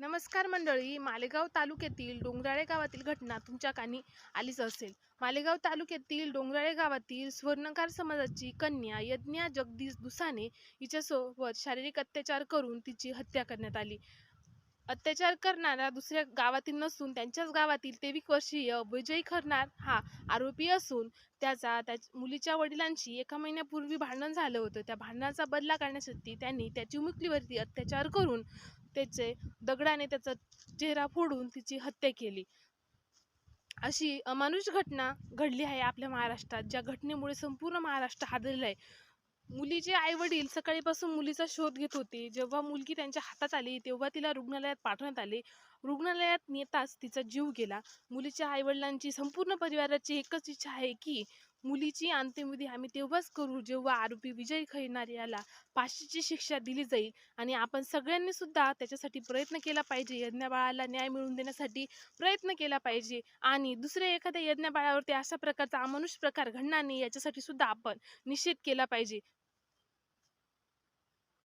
नमस्कार मंडळी. मालेगाव तालुक्यातील डोंगराळे गावातील घटना तुमच्या कानी आलीच असेल. मालेगाव तालुक्यातील डोंगराळे गावातील स्वर्णकार समाजाची कन्या यज्ञा जगदीश दुसाने हिच्यासोबत शारीरिक अत्याचार करून तिची हत्या करण्यात आली. अत्याचार करणारा दुसऱ्या गावातील नसून त्यांच्याच गावातील तेवीस वर्षीय विजय खरनार हा आरोपी असून त्याचा त्या मुलीच्या वडिलांशी एका महिन्यापूर्वी भांडण झालं होतं. त्या भांडणाचा बदला करण्यासाठी त्यांनी त्याची मुकलीवरती अत्याचार करून त्याचे दगडाने त्याचा चेहरा फोडून तिची हत्या केली. अशी अमानुष घटना घडली आहे आपल्या महाराष्ट्रात ज्या घटनेमुळे संपूर्ण महाराष्ट्र हादरला आहे. मुलीचे आई वडील सकाळीपासून मुलीचा शोध घेत होते. जेव्हा मुलगी त्यांच्या हातात आली तेव्हा तिला रुग्णालयात पाठवण्यात आले. रुग्णालयात नेताच तिचा जीव गेला. मुलीच्या आईवडिलांची संपूर्ण परिवाराची एकच इच्छा आहे की मुलीची अंत्यविधी आम्ही तेव्हाच करू जेव्हा आरोपी विजय खैरनार याला फाशीची शिक्षा दिली जाईल. आणि आपण सगळ्यांनी सुद्धा त्याच्यासाठी प्रयत्न केला पाहिजे. यज्ञबाळाला न्याय मिळवून देण्यासाठी प्रयत्न केला पाहिजे. आणि दुसऱ्या एखाद्या यज्ञबाळावरती अशा प्रकारचा अमानुष प्रकार घडणार नाही याच्यासाठी सुद्धा आपण निषेध केला पाहिजे.